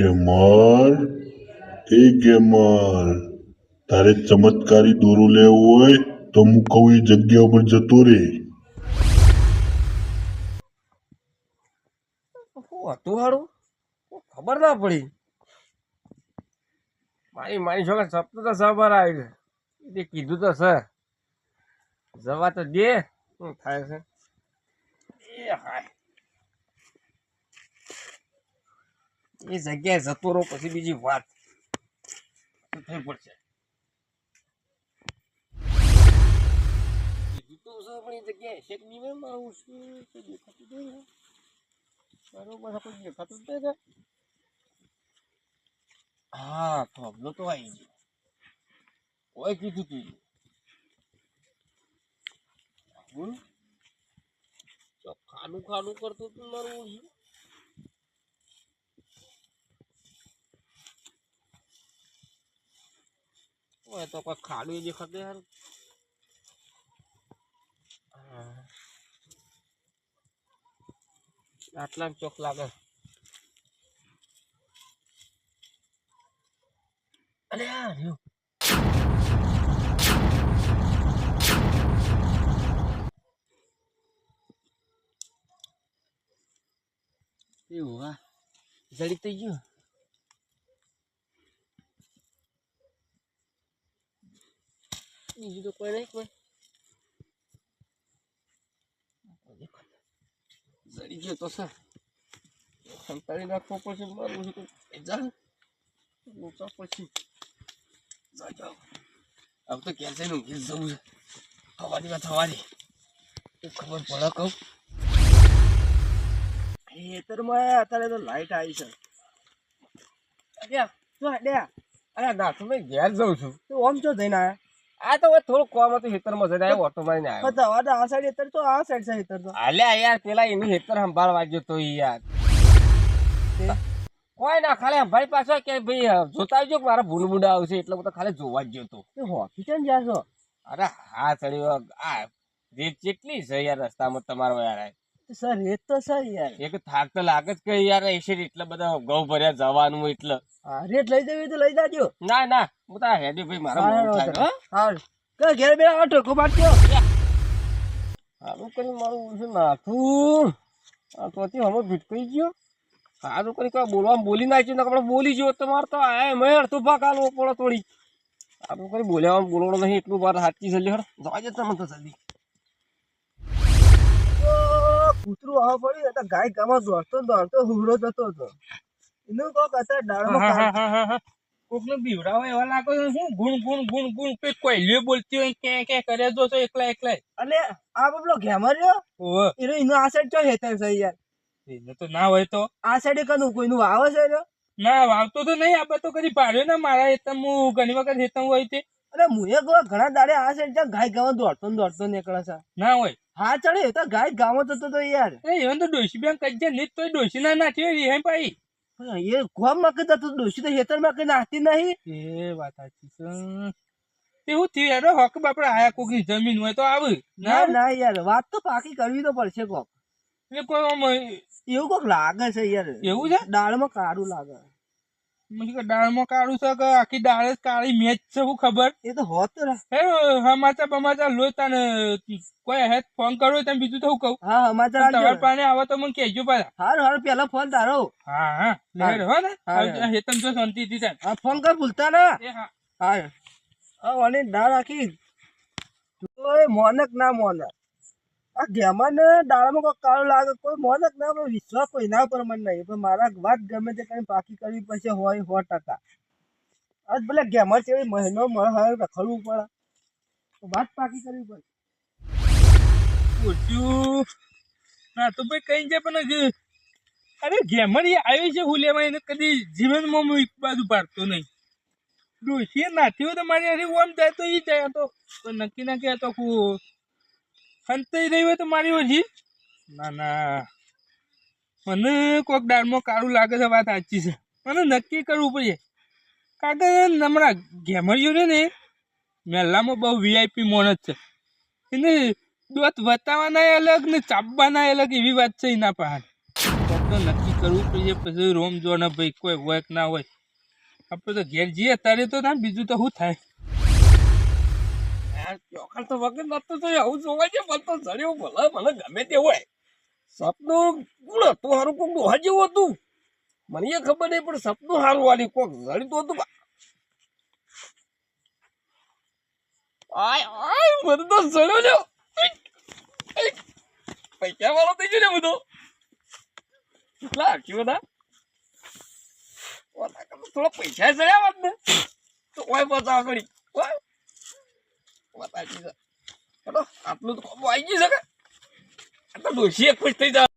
Gamer? એ gamer. તારે ચમત્કારી દોરું લેવું હોય તો હું કહું એ જગ્યા ઉપર જતો રે. હતું હારું? ખબર ના પડી? મારી મારી છોકરા સપનું તો સાંભળ આવી છે. કીધું તો સર જવા તો દે. શું થાય છે? એ હાય. એ જગ્યાએ જતો રહો, પછી બીજી વાત. થઈ પડશે. જગ્યાએ શેક કે મારું શું દેખાતું આપણે દેખાતું જ. હા થોભલો તો આવી કોઈ કીધું તું. બોલ. ખાનું ખાનું કરતો તું મારું ઓય તો કોઈ ખાડું એ દેખાતું યાર. આટલા ચોક લાગે અરે યાર. એવું, હા જડી થઈ ગયું બીજું તો કોઈ નહીં કોઈ જડી ગયો તો સર સંતાડી નાખવો પડશે મારું છે તો જા ઊંચા પછી જાઓ હવે તો જઈને ઊંઘી જવું છે થવાની વાત થવાની ખબર પડે કહું ખેતરમાં અત્યારે તો લાઈટ આવી છે અડ્યા શું અડ્યા અરે ના તો મેં ઘેર જઉં છું તું ઓમ ચો જઈને આયા આ તો થોડું કોમ હતું ખેતરમાં જઈને આવ્યો ઓટો મારીને આવ્યો. તમારે આ સાઈડ હેતર તો આ સાઈડ છે હેતર તો. અલ્યા યાર પેલા એનું હેતર સંભાળવા ગયો તો યાર. કોઈ ના ખાલી ભાઈ પાછો કે ભાઈ જોતા આવજો કે મારા ભૂંડા આવશે એટલે હું તો ખાલી જોવા જ ગયો તો. હોકી કેમ જાશો? અરે હા ચડ્યો આ રેત કેટલી છે યાર રસ્તામાં તમારો યાર. સર એ તો સર યાર. એક થાક તો લાગે જ કે યાર એસી એટલે બધા ઘઉં ભર્યા જવાનું એટલે. રેટ લઈ જવી તો લઈ જાજો. ના ના હું તો હેડી ભાઈ મારા સારું મોડું થાય. હો. હા. કે ઘેર બે આવો ઠોકો મારજો સારું કરી મારું શું નાખું. આ તો હમણાં ભીટકાઈ ગયો. સારું કરી કોઈ બોલવા બોલી નાખ્યું ને આપણે બોલી ગયો તમારે તો આ મેં તું ભાગ આલવો પડે થોડી સારું કરી બોલ્યા બોલવાનો નહીં એટલું બાર સાચી જલ્દી હર જવા જતા મને તો જલ્દી કૂતરું આવા પડ્યું તો ગાય ગામાં દોડતો દોડતો હુમડો જતો હતો. એનું કોક અત્યારે ડાળમાં કોકને બીવડાવો એવા લાગો શું? ગુણ ગુણ ગુણ ગુણ. કઈ કોઈ બોલતી હોય કે કે કરે જો તો એકલા એકલા. અને આ પેલો ઘેમર રહ્યો? ઓહો એનો એનો આ સાઈડ ચો હેતર છે યાર? એને તો ના હોય તો? આ સાઈડે કનું? કોઈનું વાવે છે ને ના વાવતો તો નહીં આ તો કદી પાડ્યો ને મારા હેતમ હું ઘણી વખત હેતમ હોય તે. અને મુએ ઘણા દાડે આ સાઈડ ગાય ગાવા દોડતો દોડતો નીકળે છે. ના હોય. હા ચડે તો ગાય ગામાં જતો તો યાર. એ એવું તો ડોશી બેન જાય નહીં તો ડોશી ના નાખી રહી હે ભાઈ? એ ગોમમાં કઈ તો ડોસી તો હેતરમાં કઈ નાખતી નહીં? એ વાત સાચી છે. એવું થયું યાર હક બાપડે આયા કોકની જમીન હોય તો આવે. ના ના ના યાર વાત તો પાકી કરવી તો પડશે કોક. એટલે કોઈ એવું કોક લાગે છે યાર. એવું છે? દાળમાં કાળું લાગે. મને દાળમાં કાળું છે કે આખી દાળ જ કાળી મેચ છે ખબર? એ તો હોત હે હમાચા બમાચાર લો તને કોઈ હેત ફોન કરો તમે બીજું તો હું કહું. હા સમાચાર તમારે પાને આવે તો મને કહેજો પાછા. હારું હારું પેલા ફોન તારો. હા હા લેર હો. ને. હા. હેતમ જો શાંતિથી થાય હા ફોન કર ભૂલતા ના. હા. હા. અને દાળ આખી. મોનક ના મોનક. આ ગેમાં ને દાડામાં કોઈ કાળો લાગે, કોઈ મોનક ના પણ વિશ્વાસ કોઈ ના પર મને નહીં. પણ મારા વાત ગમે તે કઈ પાકી કરવી પડશે હોય સો ટકા. આજ ભલે ગેમર છે મહિનો હવે રખડવું પડે. તો વાત પાકી કરવી પડે. ઓછું ના તો ભાઈ કઈ જાય પણ અરે અરે એ આવી છે હું લેવા એને કદી જીવનમાં હું એક બાજુ પાડતો નહીં. ડોસી નાથી હોય તો મારી હરી ઓમ જાય તો એ જાય. તો નક્કી ના કહે તો હું હંતાઈ રહી હોય તો મારી ઓછી ના ના. મને કોઈક દાળમાં કાળું લાગે છે, વાત સાચી છે. મને નક્કી કરવું પડે. કારણ કે હમણાં ગેમરીઓ છે ને, મેલામાં બહુ વીઆઈપી મોણસ જ છે. એને દોત વતાવાના અલગ ને ચાપવાના અલગ એવી વાત છે એના પાસે તો નક્કી કરવું પડશે પછી રોમ જોવાના ભાઈ કોઈ હોય ના હોય. આપણે તો ઘેર જઈએ, અત્યારે તો ના, બીજું તો શું થાય? યાર ચોખા તો વગર નતો તો આવું જોવા છે પણ તો જડ્યું, ભલે મને ગમે તે હોય. સપનું ગુણ હતું? હારું કોક ડોહા જેવું હતું. મને એ ખબર નહીં, પણ સપનું હારું વાળી કોક જડ્યું તો હતું આય આય, મને તો જડ્યો લ્યો પૈસા વાળો થઈ ગયો ને બધો. કેટલા આખી બધા? થોડા પૈસા જડ્યા વાત ને, તો ઓય બચાવ કરી વાત સાચી છે. આટલું તો આવી ગયું છે કે? આ તો ડોશી એક ખુશ થઈ જાય